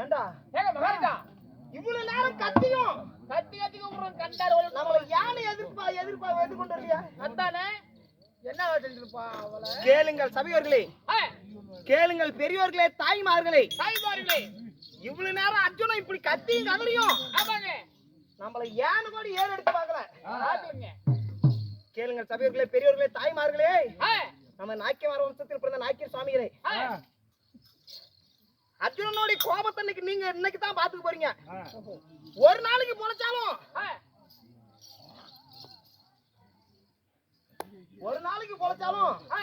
ஏண்டா? ஏங்க மகாராஜா. இவ்வளவு நேரம் கத்தியும். கத்தி கத்தி கூப்பிடுறோம் கண்டாரு நம்மள யானை எதிர்ப்பா எதிர்ப்பா எதிர்கொண்டு இல்லையா அதானே என்ன செஞ்சிருப்பா அவளை? கேளுங்கள் சபையோர்களே. கேளுங்கள் பெரியோர்களே தாய்மார்களே. தாய்மார்களே. இவ்வளவு நேரம் அர்ஜுனன் இப்படி கத்தியும் கதறியும். ஆமாங்க. நம்மள ஏன்னு கூட ஏறு எடுத்து பார்க்கல? கேளுங்கள் சபையோர்களே பெரியோர்களே தாய்மார்களே. நம்ம நாக்கியமார வம்சத்தில் பிறந்த நாக்கிய சுவாமிகளே. அர்ஜுனனுடைய கோபத்தை இன்னைக்கு நீங்க இன்னைக்கு தான் பாத்துக்க போறீங்க. ஒரு நாளைக்கு பொழைச்சாலும். ஒரு நாளைக்கு பொழைச்சாலும் ஹே.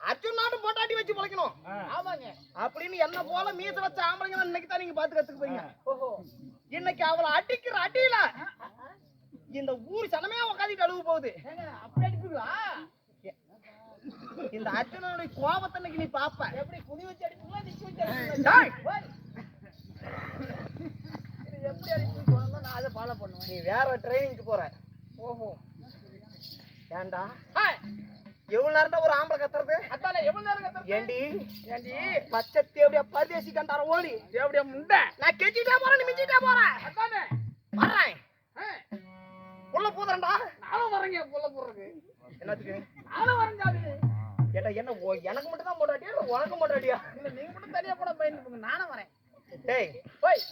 அர்ஜுன் நாட்டும் போட்டாட்டி வச்சு பொழைக்கணும் ஆமாங்க. அப்படின்னு என்ன போல மீச வச்ச ஆம்பளைங்க இன்னைக்கு தான் நீங்க பாத்து கத்துக்க போறீங்க ஓஹோ. இன்னைக்கு அவளை அடிக்கிற அடியில இந்த ஊர் சனமே உட்காந்துட்டு அழுவு போகுது. ஏங்க அப்படி அடிப்பிடுவா இந்த அர்ஜுனனுடைய கோபத்தை இன்னைக்கு நீ பாப்ப. எப்படி குனி வச்சு அடிப்பீங்களா நிக்க வச்சு அடிப்பீங்களா? எப்படி அடிப்பீங்க? நான் அதை ஃபாலோ பண்ணுவேன். நீ வேற ட்ரைனிங்க்கு போற. ஓஹோ. ஏன்டா? ஹே. எவ்வளவு நேரம் ஒரு ஆம்பளை கத்துறது? அத்தானே எவ்வளவு நேரம் கத்துறது? ஏண்டி? ஏண்டி? பச்சை தேவடியா பரதேசி கண்டார ஓடி. எப்படியா முண்டை. நான் கெஞ்சிட்டே போறேன் மிஞ்சிட்டே போறேன் அத்தானே வர்றேன். உள்ள போதுறேன்டா. நானும் வரேங்க புள்ள போடுறது என்னத்துக்கு? நானும் வரேன் ஏட்டா என்ன எனக்கு மட்டும் தான் போட்டாட்டியா இல்ல உனக்கு போட்டாட்டியா இல்ல நீங்க மட்டும் தனியா போட பயந்துங்க நானும் வரேன். டேய் போய்.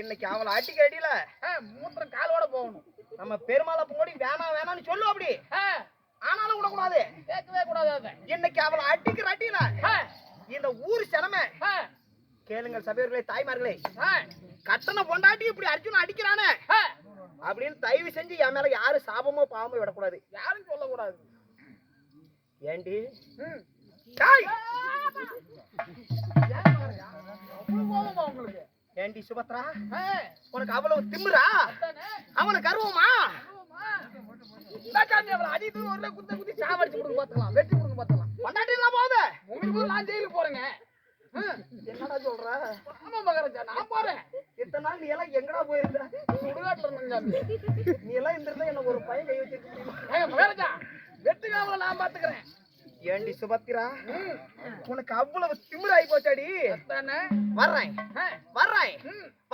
இன்னைக்கு அவளை அடிக்க அடியில மூத்திரம் காலோட போகணும். நம்ம பெருமாளை போடி வேணாம் வேணாம்னு சொல்லு அப்படி. ஆனாலும் விடக்கூடாது. கேட்கவே கூடாது இன்னைக்கு அவளை அடிக்கிற அடியில இந்த ஊர் சனமே. கேளுங்கள் சபையர்களே தாய்மார்களே. கட்டண பொண்டாட்டி இப்படி அர்ஜுன் அடிக்கிறானே. அப்படின்னு தயவு செஞ்சு என் மேல யாரும் சாபமோ பாவமோ விடக்கூடாது. யாரும் சொல்லக்கூடாது. ஏண்டி? ஏண்டி சுபத்ரா? உனக்கு அவ்வளவு அத்தானே அவனுக்கு கருவமா? ஆமா. இந்த சாமி அவளை அடித்து ஒரு குத்த குத்தி சாவடிச்சு கொடுங்க பாத்துக்கலாம் வெட்டி கொடுங்க பாத்துக்கலாம் பொண்டாட்டி எல்லாம் போகுது உங்களுக்கு நான் ஜெயிலுக்கு போறேங்க. ம். என்னடா சொல்ற? ஆமா மகாராஜா நான் போறேன். இத்தனை நாள் நீ எல்லாம் எங்கடா போயிருந்த? சுடுகாட்டுல இருந்தேங்க. நீ எல்லாம் இருந்திருந்தா எனக்கு ஒரு பையன் கை வச்சிருக்க மகாராஜா வெட்டுக்காவல நான் பாத்துக்கிறேன் ஏண்டி சுபத்திரா. உனக்கு அவ்வளவு திமிராயி போச்சாடி? அத்தானே வர்றேன். வர்றேன்.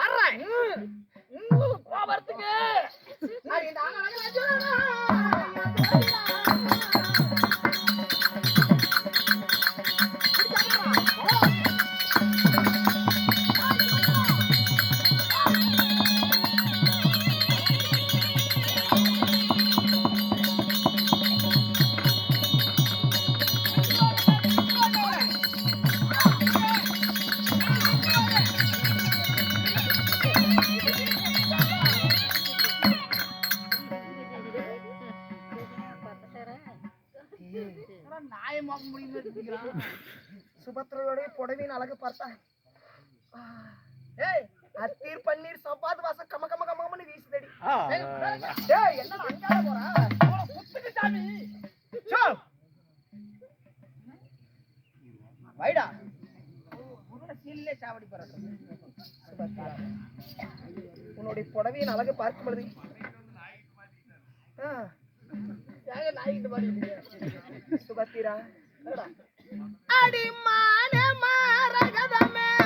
வர்றேன். கோபத்துக்கு முடியுமா சுபத்திரையோடைய புடவையின் அழகு பார்த்தா ஏய் அத்தீர் பன்னீர் சப்பாத்து வாசம் கம கம கம கமன்னு வீசுதடி. டேய் என்னடா அங்கால போற? புத்துக்கு சாமி சோ. வைடா. சீல்லே சாவடி சுபத்திரா உன்னுடைய புடவையின் அழகு பார்க்கும் பொழுது சுபத்திரா அடிமான மாரகதமே.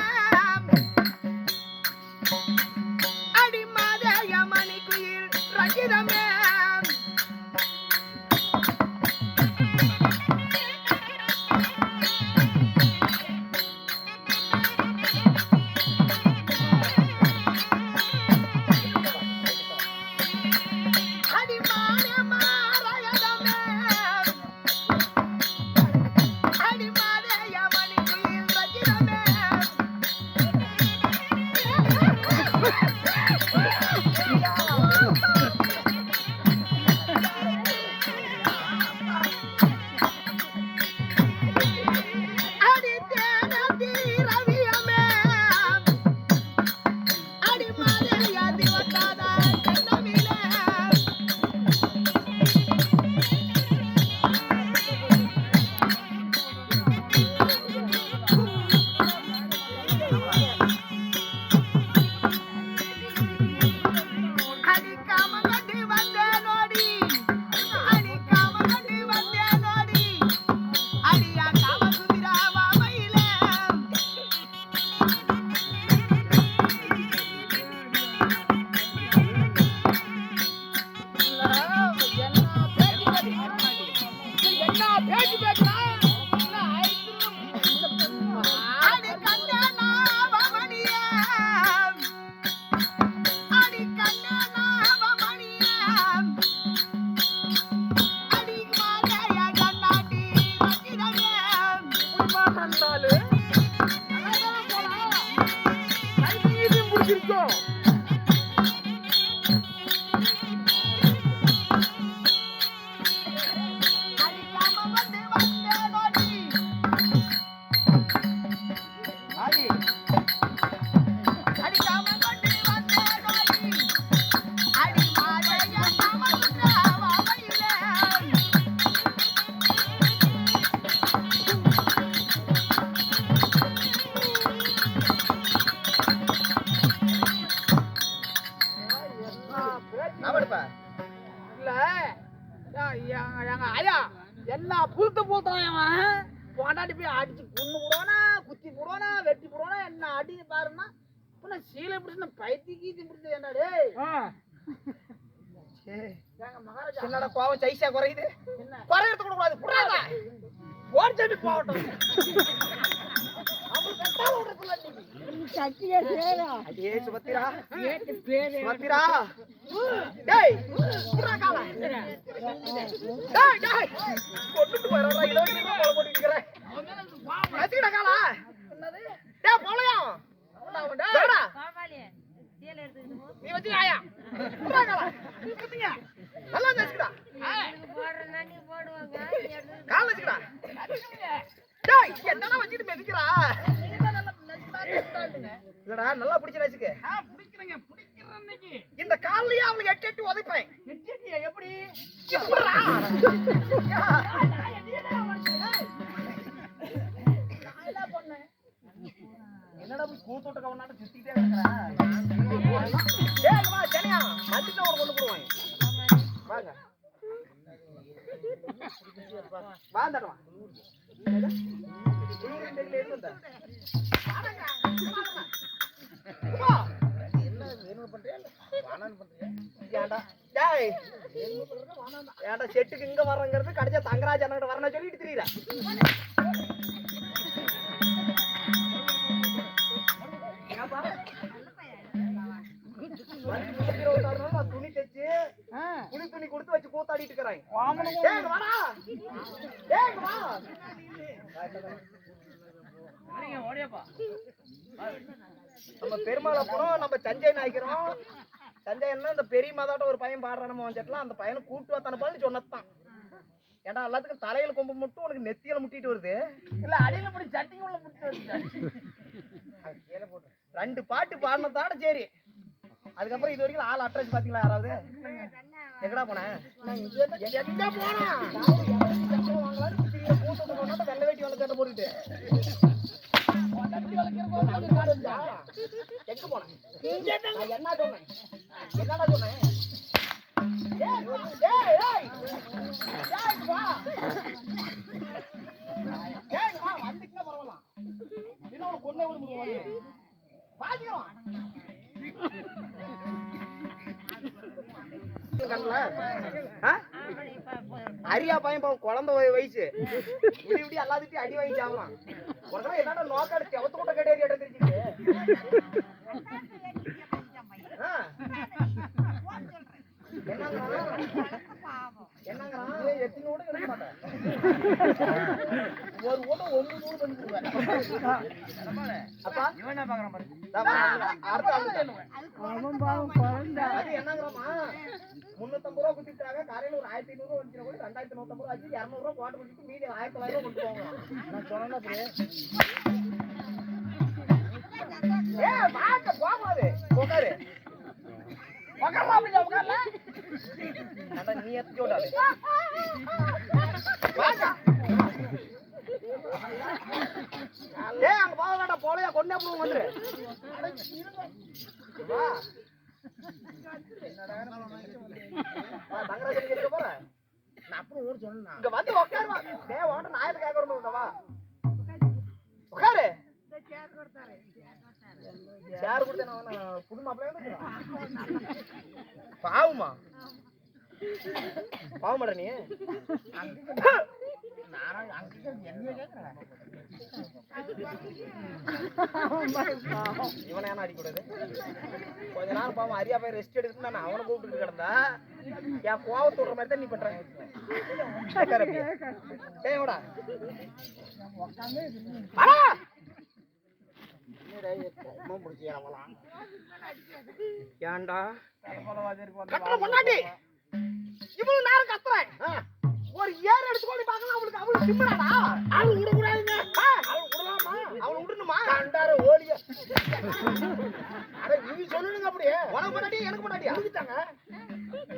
சைஸா குறையுது. குறையறது கூட கூடாது. புறாத போர் ஜெபி போகட்டும் விடுறதுல இன்னைக்கு ஏன்டா? டேய். ஏன்டா செட்டுக்கு இங்க வரங்கிறது கடைசியா தங்கராஜ் அண்ணன் வரணும் சொல்லிட்டு திரியிற வந்து முப்பத்தி இருபத்தாறு துணி தைச்சு புது துணி கொடுத்து வச்சு கூத்தாடிட்டு இருக்கிறேன் வாடா. டேய், வா. நம்ம பெருமாள் அப்புறம் நம்ம சஞ்சய் நாய்க்கிறோம் சஞ்சய் என்ன இந்த பெரிய மாதாட்ட ஒரு பையன் பாடுறான் நம்ம வந்துட்டுலாம் அந்த பையனை கூட்டு வத்தானப்பான்னு சொன்னதான் ஏன்டா எல்லாத்துக்கும் தலையில கொம்பு மட்டும் உனக்கு நெத்தியில முட்டிட்டு வருது? இல்ல அடியில முடி சட்டிங்க உள்ள முட்டி வச்சுட்டேன் அது கீழே போட்டு ரெண்டு பாட்டு பாடினதாட சரி. அதுக்கப்புறம் இது வரைக்கும் ஆள் அட்ரஸ் பாத்தீங்களா யாராவது? எங்கடா போனேன் எங்க போனா? வெள்ளை வேட்டி வெள்ளை சட்டை போட்டுட்டு எங்க போனேன் என்ன சொன்னேன்? என்னடா சொன்னேன் அரியா பையன் பாவம் குழந்தை வயசு. இப்படி இப்படி எல்லாத்துட்டையும் அடி வாங்கி ஒரு தடவை என்னடா நோக்காடு செவத்து கூட கடையாரி இடம் தெரிஞ்சுக்கிட்டு. என்னங்கிறாமா? முன்னூத்தம்பது ரூபா குத்திட்டாங்க காலையில ஒரு ஆயிரத்தி ஐநூறு ரூபா வந்துச்சு கூட ரெண்டாயிரத்தி நூத்தம்பது ரூபா ஆச்சு இருநூறு ரூபா போட்டு கொடுத்து மீதி ஆயிரத்தி தொள்ளாயிரம் கொண்டு போவாங்க நான் சொன்னா ஏ வாங்க போகாது போகாது உட்காரலாம் அப்படி உட்காரல அட நீ எத்தி விடாது வாங்க. ஏ அங்க போக வேண்டாம். போலையா? கொண்டே போடுவோம் வந்துரு. தங்கராஜன் இருக்க போற? அப்புறம் ஊர் சொன்னா. இங்க வந்து உட்காருவா நாயத்தை கேட்க உட்காரு சேர் கொடுத்தேன் புது மாப்பிள்ளையா பாவுமா? பாவமாடா நீ. இவனை ஏன்னா அடிக்கூடாது கொஞ்ச நேரம் பாவம் அரியா போய் ரெஸ்ட் எடுத்துட்டு நான் அவனை கூப்பிட்டு கிடந்தா? என் கோவத்தை விடுற மாதிரி தான் நீ பண்ற. உட்காரு அப்படியே. டேய் வாடா. வாடா. ஏன்டா? பொண்டாட்டி! இவ்வளவு நேரம் கத்துறேன். ஒரு ஏர் எடுத்துக்கொண்டு பார்க்கலாம் அவளுக்கு அவளுக்கு சிம்மடாடா அவளு விடக்கூடாதுங்க அவளு விடலாமா? அவளு விடணுமா? கண்டார ஓடிய அட நீ சொல்லணுங்க அப்படியே. உனக்கு பொண்டாட்டி எனக்கு பொண்டாட்டியா முடிஞ்சிட்டாங்க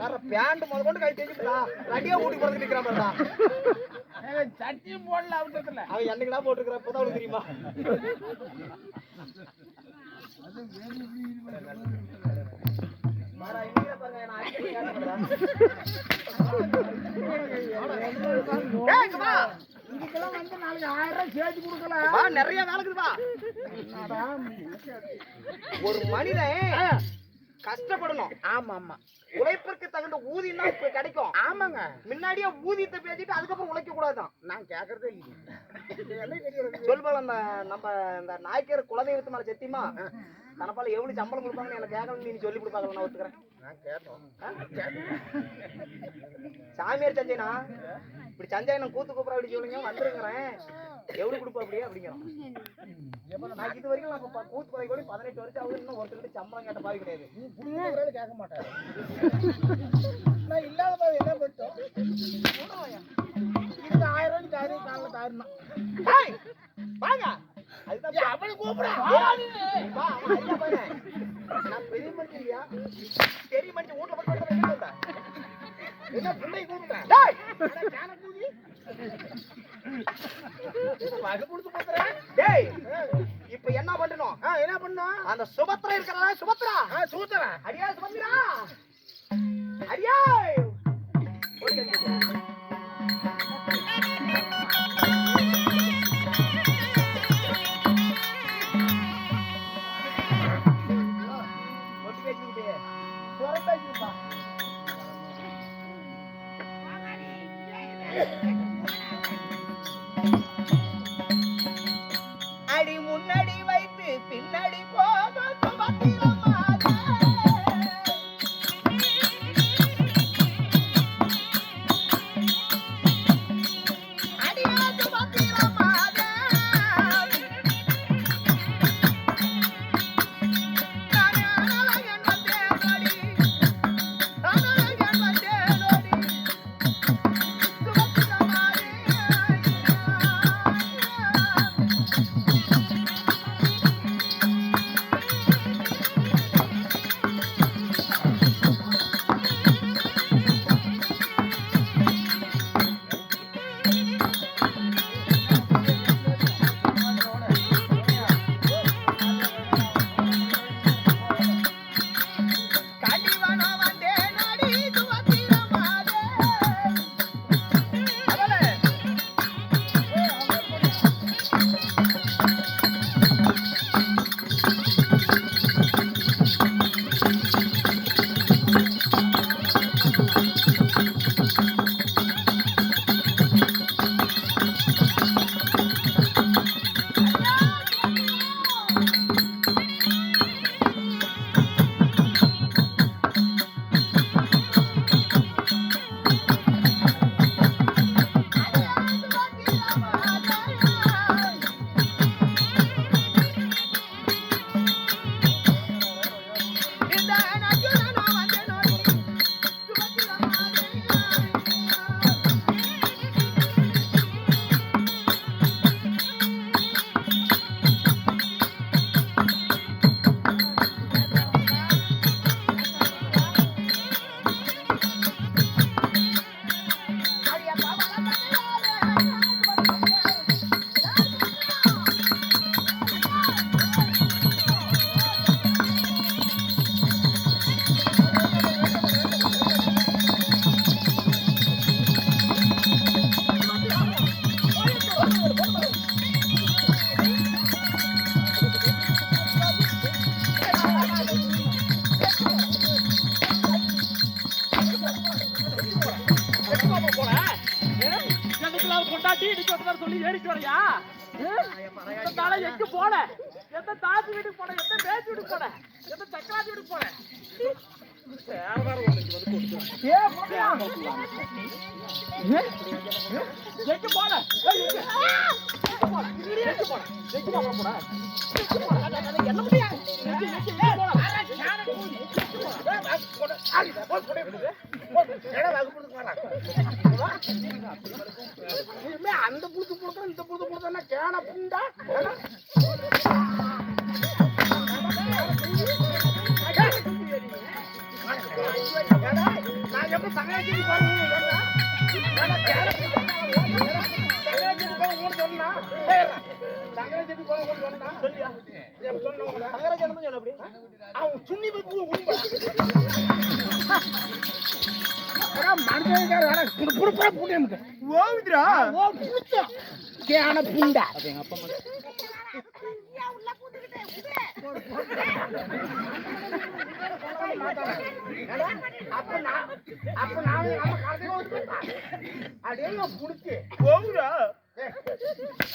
வேற பேண்ட் முதல் கொண்டு கை தெரிஞ்சுட்டா ரெடியா ஊட்டி போறதுக்கு நிக்கிறான் பாருடா. சட்டியும் போடல அவசரத்துல அவன் என்னைக்குடா போட்டுக்கிற இப்பதான் அவளுக்கு தெரியுமா? இதுக்கெல்லாம் வந்து நாளைக்கு ஆயிரம் ரூபாய் சேர்த்து கொடுக்கல. நிறைய வேலை இருக்குதுப்பா ஒரு மனிதன் கஷ்டப்படணும். ஆமா ஆமா. உழைப்பிற்கு தகுந்த ஊதியம் தான் இப்ப கிடைக்கும். ஆமாங்க. முன்னாடியே ஊதியத்தை பேசிட்டு அதுக்கப்புறம் உழைக்க கூடாதான் நான் கேக்குறதே சொல்பால அந்த நம்ம இந்த நாய்க்கர் குலதெய்வத்து மேல செத்தியமா? தனப்பால எவ்வளவு சம்பளம் கொடுப்பாங்கன்னு எனக்கு கேட்கணும். நீ சொல்லி கொடுப்பாங்க நான் ஒத்துக்கிறேன். நான் சாமியார் சஞ்சயனா? இப்படி சஞ்சயனம் கூத்து கூப்பிட அப்படி சொல்லுங்க வந்துருங்கிறேன். எவ்வளவு கொடுப்பா அப்படியே அப்படிங்கிறோம் நான் இது வரைக்கும் நான் கூத்து பதவி கூட பதினெட்டு வருஷம் ஆகுது. இன்னும் ஒருத்தருக்கு சம்பளம் கேட்ட பாவி கிடையாது. கேட்க மாட்டாரு. நான் இல்லாத போது என்ன பண்ணிட்டோம் இந்த ஆயிரம் ரூபாய் தாரி காலைல தாரினான் ஏய், வாங்க. அதுதான் அவளை கூப்பிடா வா, அவன் ஐயா பையன். நான் பெரிய மனுஷன் இல்லையா? பெரிய மனுஷன் வீட்டுல வெளியே வந்தேன். என்ன பிள்ளை வகை கொடுத்து போத்துறேன் டேய், இப்ப என்ன பண்ணணும்? என்ன பண்ணோம் அந்த சுபத்ரா இருக்கிறதா சுபத்ரா இன்னைக்கு சொல்லி ஏறிட்டு வரையா? எந்த தாளை எங்க போன? எந்த தாசி வீட்டுக்கு போன? எந்த பேச்சு வீட்டுக்கு போன? எந்த சக்கராத்தி வீட்டுக்கு போன? எங்க போன? என்ன முடியாது இனிமே அந்த புழுத்து புழுத்தம் இந்த புழுத்து புழுத்தம் கேன புண்டா நான் எப்ப தங்கச்சி அவன் சுண்ணி போய் உண்மை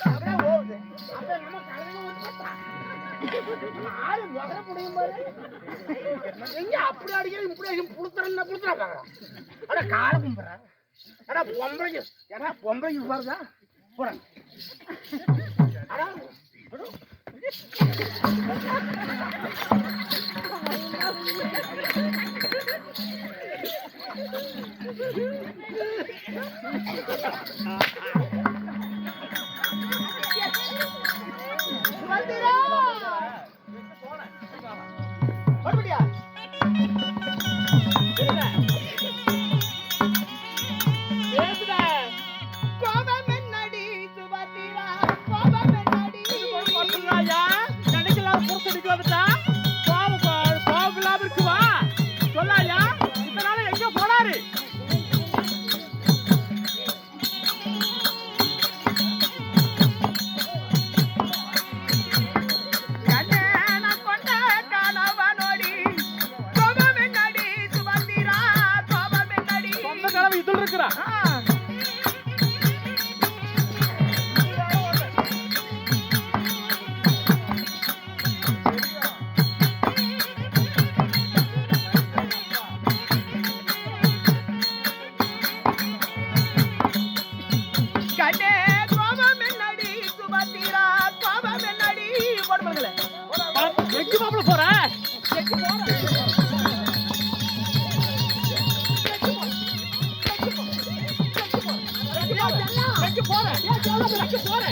அப்படியே போகுது அப்ப நம்ம கடையில ஆளு முதல்ல முடியும் பாரு. எங்க அப்படி அடிக்கிறது இப்படி அடிக்கும் புளுத்துறா புடுத்துறா பாக்கலாம் அட கால கும்புறா அட பொம்பளைக்கு ஏன்னா பொம்பளைக்கு பாருதா போறாங்க Thank you. மறுபடியா எங்க மாப்பிள போற எங்க போற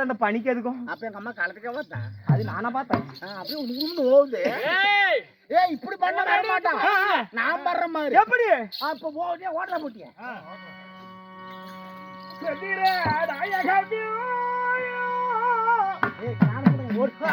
பிடிக்கிறா அந்த பனிக்கு எதுக்கும்? அப்ப எங்க அம்மா காலத்துக்கே பார்த்தா. அது நானா பார்த்தேன். அப்படியே உண்டு ஓடுது ஏய்! ஏய் இப்படி பண்ண வர மாட்டான். நான் பண்ற மாதிரி. எப்படி? அப்ப போடியா ஓடுற போட்டிய? ஏய் காண ஓடுவா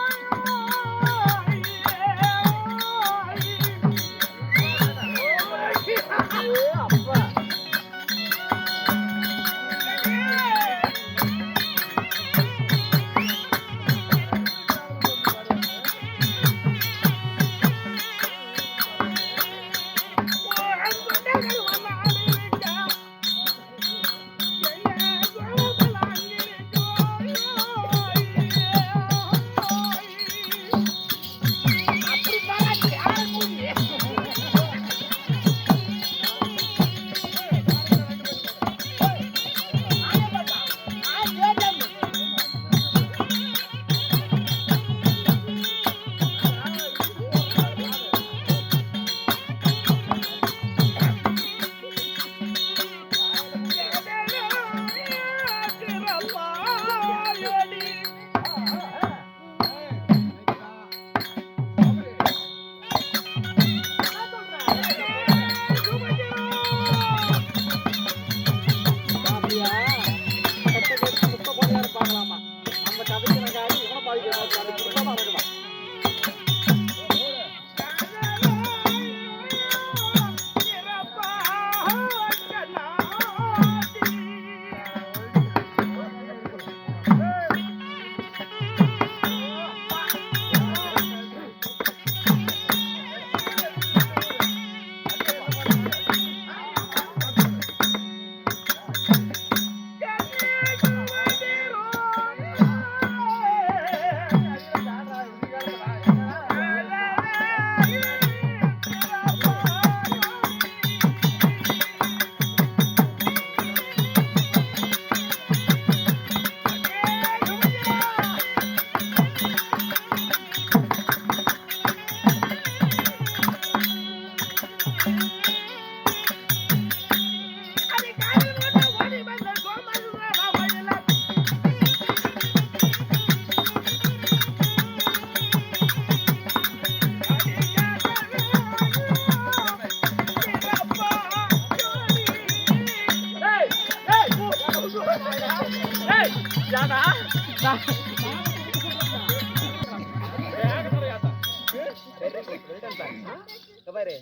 பாரு.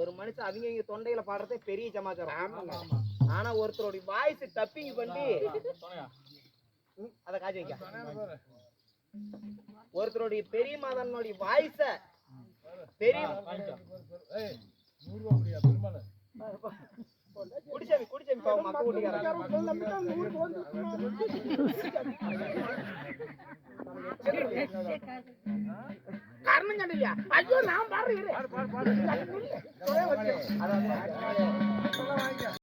ஒரு மனுஷன் அவங்க இங்க தொண்டையில பாடுறதே பெரிய சமாச்சாரம். ஆனா ஒருத்தருடைய வாய்ஸ் டப்பிங் பண்ணி அத காட்சி வைக்க. ஒருத்தருடைய பெரிய மாதனுடைய வாய்ஸ பெரிய குடிச்சாமி குடிச்சாமி பாவம் மக்கள் கர்ணம் கண்டியா ஐயோ நான் பாடுறேன்